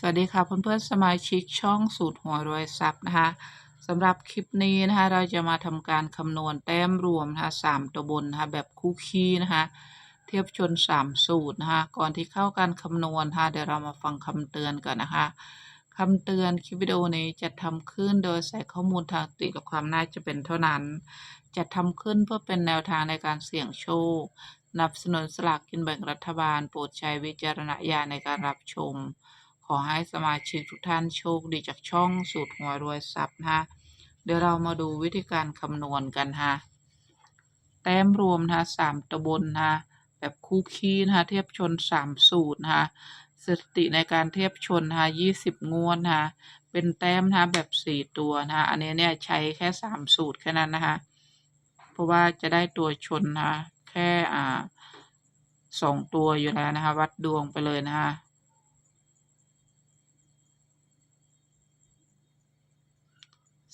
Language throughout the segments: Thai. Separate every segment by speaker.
Speaker 1: สวัสดีค่ะเพื่อนๆสมาชิกช่องสูตรหัวรวยทรัพย์นะคะสำหรับคลิปนี้นะคะเราจะมาทำการคำนวณแต้มรวมนะคะสามตัวบนนะคะแบบคู่คี่นะคะเทียบชนสามสูตรนะคะก่อนที่เข้าการคำนวณนะคะเดี๋ยวเรามาฟังคำเตือนก่อนนะคะคำเตือนคลิปวิดีโอนี้จะทำขึ้นโดยใส่ข้อมูลทางติกับความน่าจะเป็นเท่านั้น จะทำขึ้นเพื่อเป็นแนวทางในการเสี่ยงโชค นับสนุนสลากกินแบ่งรัฐบาล โปรดใช้วิจารณญาณในการรับชม ขอให้สมาชิกทุกท่านโชคดีจากช่องสูตรหัวรวยทรัพย์นะคะเดี๋ยวเรามาดูวิธีการคำนวณกันฮะแต้มรวมนะคะสามตะบนนะคะแบบคู่คี่นะคะเทียบชนสามสูตรนะคะสติในการเทียบชนนะคะยี่สิบงวดนะคะเป็นแต้มนะคะแบบสี่ตัวนะคะอันนี้เนี่ยใช้แค่สามสูตรแค่นั้นนะคะเพราะว่าจะได้ตัวชนนะแค่อ่าสองตัวอยู่แล้วนะคะวัดดวงไปเลยนะคะ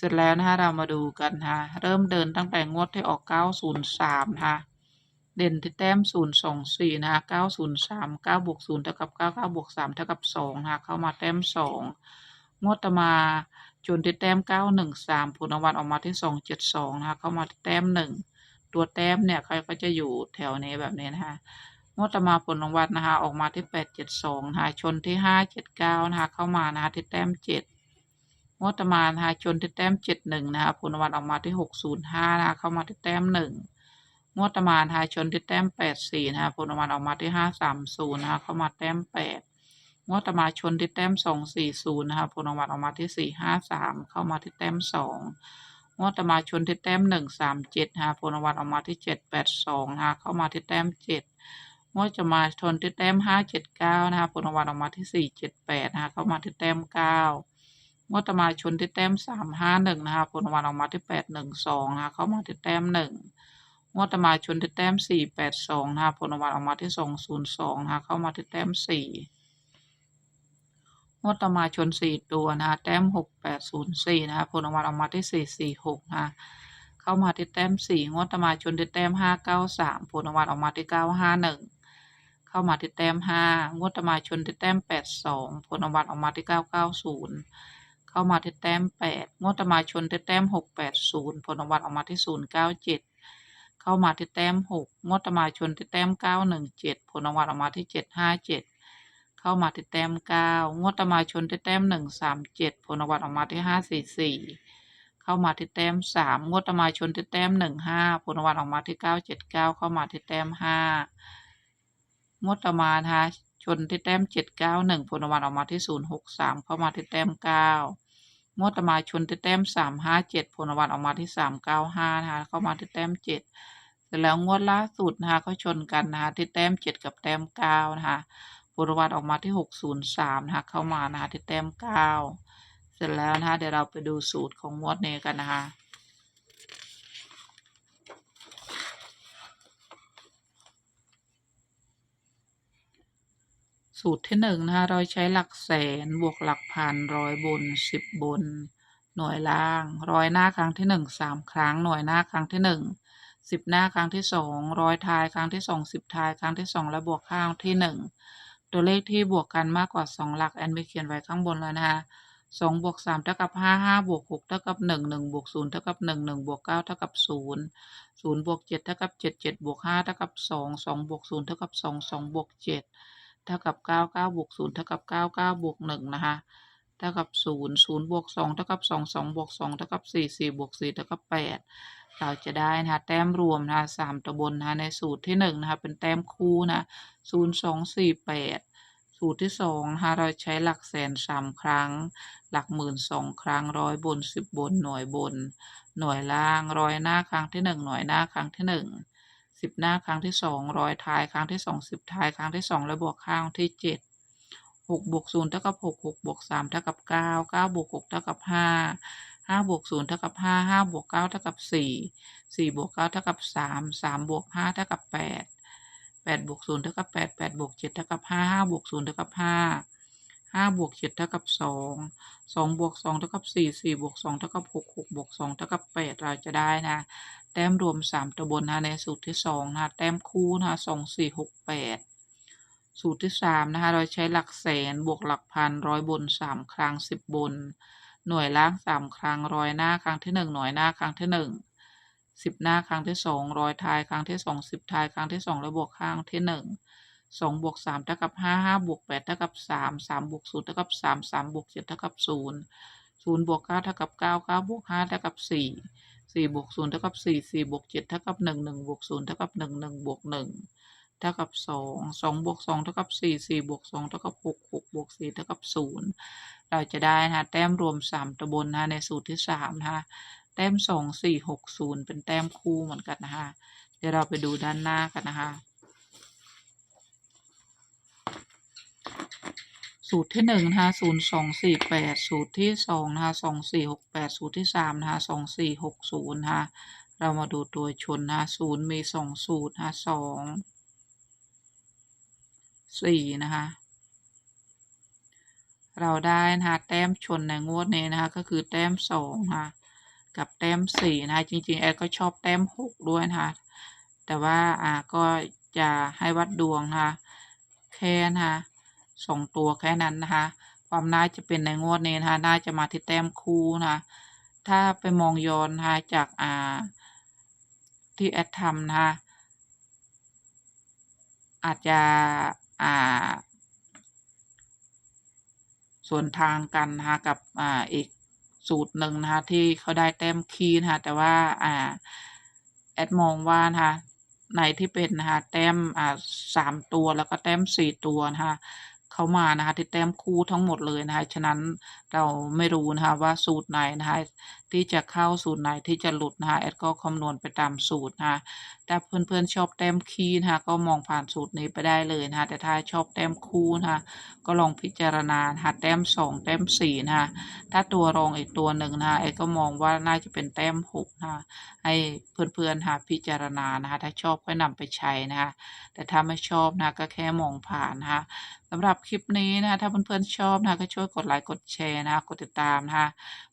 Speaker 1: เสร็จแล้วนะคะเรามาดูกันนะคะเริ่มเดินตั้งแต่งวดที่ออก 903นะคะเด่นที่แต้ม 024 นะคะ903 9บวก0เท่ากับ99บวก3เท่ากับ2นะคะเข้ามาแต้ม 2 งวดต่อมาจนที่แต้ม 913 ผลรางวัลออกมาที่ 272 นะคะเข้ามาที่แต้ม 1 ตัวแต้มเนี่ยเขาก็จะอยู่แถวนี้แบบนี้นะคะงวดต่อมาผลรางวัลนะคะออกมาที่ 872 นะคะชนที่ 579 นะคะเข้ามานะคะที่แต้ม 7 งวดตมานะคะชนที่แต้มเจ็ดหนึ่งนะคะผลรางวัลออกมาที่หกศูนย์ห้านะคะเข้ามาที่แต้มหนึ่งงวดตมานะคะชนที่แต้มแปดสี่นะคะผลรางวัลออกมาที่ห้าสามศูนย์นะคะเข้ามาแต้มแปดงวดตมาชนที่แต้มสองสี่ศูนย์นะคะผลรางวัลออกมาที่สี่ห้าสามเข้ามาที่แต้มสองงวดตมาชนที่แต้มหนึ่งสามเจ็ดนะคะผลรางวัลออกมาที่เจ็ดแปดสองนะคะเข้ามาที่แต้มเจ็ดงวดจะมาชนที่แต้มห้าเจ็ดเก้านะคะผลรางวัลออกมาที่สี่เจ็ดแปดนะคะเข้ามาที่แต้มเก้า งวดต่อมาชนที่แต้มสามห้าหนึ่งนะคะผลรางวัลออกมาที่แปดหนึ่งสองนะคะเข้ามาที่แต้มหนึ่งงวดต่อมาชนที่แต้มสี่แปดสองนะคะผลรางวัลออกมาที่สองศูนย์สองนะคะเข้ามาที่แต้มสี่งวดต่อมาชนสี่ตัวนะคะแต้มหกแปดศูนย์สี่นะคะผลรางวัลออกมาที่สี่สี่หกนะคะเข้ามาที่แต้มสี่งวดตมาชนที่แต้มห้าเก้าสามผลรางวัลออกมาที่เก้าห้าหนึ่งเข้ามาที่แต้มห้างวดตมาชนที่แต้มแปดสองผลรางวัลออกมาที่เก้าเก้าศูนย์ เข้ามาที่แต้มแปดงวดต่อมาชนที่แต้มหกแปดศูนย์ผลรางวัลออกมาที่ศูนย์เก้าเจ็ดเข้ามาที่แต้มหกงวดต่อมาชนที่แต้มเก้าหนึ่งเจ็ดผลรางวัลออกมาที่เจ็ดห้าเจ็ดเข้ามาที่แต้มเก้างวดต่อมาชนที่แต้มหนึ่งสามเจ็ดผลรางวัลออกมาที่ห้าสี่สี่เข้ามาที่แต้มสามงวดต่อมาชนที่แต้มหนึ่งห้าผลรางวัลออกมาที่เก้าเจ็ดเก้าเข้ามาที่แต้มห้างวดต่อมานะคะ นที่แต้มเจ็ดเก้าหนึ่งผลวัลออกมาที่ศูนย์หกสามเข้ามาที่แต้มเก้างวดตมาชนที่แต้มสามห้าเจ็ดผลวัลออกมาที่สามเก้าห้านะคะเข้ามาที่แต้มเจ็ดเสร็จแล้วงวดล่าสุดนะคะก็ชนกันนะคะที่แต้มเจ็ดกับแต้มเก้านะคะผลวัลออกมาที่หกศูนย์สามนะคะเข้ามานะคะที่แต้มเก้าเสร็จแล้วนะคะเดี๋ยวเราไปดูสูตรของงวดนี้กันนะคะ สูตรที่หนึ่งนะคะเราใช้หลักแสนบวกหลักพันร้อยบนสิบบน หน่วยล่าง ร้อยหน้าครั้งที่หนึ่งสามครั้ง หน่วยหน้าครั้งที่หนึ่งสิบหน้าครั้งที่สองร้อยทายครั้งที่สองสิบทายครั้งที่สองและบวกข้างที่หนึ่งตัวเลขที่บวกกันมากกว่าสองหลักแอนไปเขียนไว้ข้างบนแล้วนะคะสองบวกสามเท่ากับห้าห้าบวกหกเท่ากับหนึ่งหนึ่งบวกศูนย์เท่ากับหนึ่งหนึ่งบวกเก้าเท่ากับศูนย์ศูนย์บวกเจ็ดเท่ากับเจ็ดเจ็ดบวกห้าเท่ากับสองสองบวกศูนย์เท่ากับสองสองบวกเจ็ด ท่ากับเก้าเก้าบวกศูนย์เท่ากับเก้าเก้าบวกหนึ่งนะคะเท่ากับศูนย์ศูนย์บวกสองเท่ากับสองสองบวกสองเท่ากับสี่สี่บวกสี่เท่ากับแปดเราจะได้นะคะแต้มรวมนะคะสามตัวบนนะคะในสูตรที่หนึ่งนะคะเป็นแต้มคู่นะศูนย์สองสี่แปดสูตรที่สองนะคะเราใช้หลักแสนสามครั้ง หลักหมื่นสองครั้งร้อยบนสิบบนหน่วยบน หน่วยล่างร้อยหน้าครั้งที่หนึ่งหน่วยหน้าครั้งที่หนึ่ง สิบหน้าครั้งที่สองร้อยท้ายครั้งที่สองสิบท้ายครั้งที่สองและบวกข้างที่เจ็ดหกบวกศูนย์เท่ากับหกหกบวกสามเท่ากับเก้าเก้าบวกหกเท่ากับห้าห้าบวกศูนย์เท่ากับห้าห้าบวกเก้าเท่ากับสี่สี่บวกเก้าเท่ากับสามสามบวกห้าเท่ากับแปดแปดบวกศูนย์เท่ากับแปดแปดบวกเจ็ดเท่ากับห้าห้าบวกศูนย์เท่ากับห้า ห้าบวกเจ็ดเท่ากับสองสองบวกสองเท่ากับสี่สี่บวกสองเท่ากับหกหกบวกสองเท่ากับแปดเราจะได้นะ แต้มรวมสามตัวบนนะในสูตรที่สองนะ แต้มคู่นะสองสี่หกแปดสูตรที่สามนะคะเราใช้หลักแสนบวกหลักพันร้อยบนสามครั้งสิบบน หน่วยล่างสามครั้งร้อยหน้าครั้งที่หนึ่งหน่วยหน้าครั้งที่หนึ่งสิบหน้าครั้งที่สองร้อยท้ายครั้งที่สองสิบท้ายครั้งที่สองแล้วบวกครั้งที่หนึ่ง สองบวกสามเท่ากับห้าห้าบวกแปดเท่ากับสามสามบวกศูนย์เท่ากับสามสามบวกเจ็ดเท่ากับศูนย์ศูนย์บวกเก้าเท่ากับเก้าเก้าบวกห้าเท่ากับสี่สี่บวกศูนย์เท่ากับสี่สี่บวกเจ็ดเท่ากับหนึ่งหนึ่งบวกศูนย์เท่ากับหนึ่งหนึ่งบวกหนึ่งเท่ากับสองสองบวกสองเท่ากับสี่สี่บวกสองเท่ากับหกหกบวกสี่เท่ากับศูนย์เราจะได้นะแต้มรวมสามตัวบนนะในสูตรที่สามนะคะแต้มสองสี่หกศูนย์เป็นแต้มคู่เหมือนกันนะคะเดี๋ยวเราไปดูด้านหน้ากันนะคะ สูตรที่หนึ่งนะคะศูนย์สองสี่แปดสูตรที่สองนะคะสองสี่หกแปดสูตรที่สามนะคะสองสี่หกศูนย์นะคะเรามาดูตัวชนนะคะศูนย์มีสองสูตรนะคะสองสี่นะคะเราได้นะคะแต้มชนในงวดนี้นะคะก็คือแต้มสองนะคะกับแต้มสี่นะคะจริงๆแอดก็ชอบแต้มหกด้วยนะคะแต่ว่าอ่าก็จะให้วัดดวงนะคะแค่นะคะ สองตัวแค่นั้นนะคะ ความน่าจะเป็นในงวดนี้นะคะน่าจะมาที่แต้มคู่นะคะถ้าไปมองย้อนนะคะจากอ่าที่แอดทำนะคะอาจจะอ่าส่วนทางกันนะคะกับอ่าอีกสูตรหนึ่งนะคะที่เขาได้แต้มคีนะคะแต่ว่าอ่าแอดมองว่านะคะในที่เป็นนะคะแต้มอ่าสามตัวแล้วก็แต้มสี่ตัวนะคะ เขามานะคะที่แต้มคู่ทั้งหมดเลยนะคะฉะนั้นเราไม่รู้นะคะว่าสูตรไหนนะคะ ที่จะเข้าสูตรไหนที่จะหลุดนะคะแอดก็คำนวณไปตามสูตรนะคะถ้าเพื่อนๆชอบแต้มคีนะคะก็มองผ่านสูตรนี้ไปได้เลยนะคะแต่ถ้าชอบแต้มคู่นะคะก็ลองพิจารณานะคะแต้มสองแต้มสี่นะคะถ้าตัวรองอีกตัวหนึ่งนะคะไอ้ก็มองว่าน่าจะเป็นแต้มหกนะคะให้เพื่อนๆหาพิจารณานะคะถ้าชอบก็นำไปใช้นะคะแต่ถ้าไม่ชอบนะคะก็แค่มองผ่านนะคะสำหรับคลิปนี้นะคะถ้าเพื่อนๆชอบนะคะก็ช่วยกดไลค์กดแชร์นะคะกดติดตามนะคะ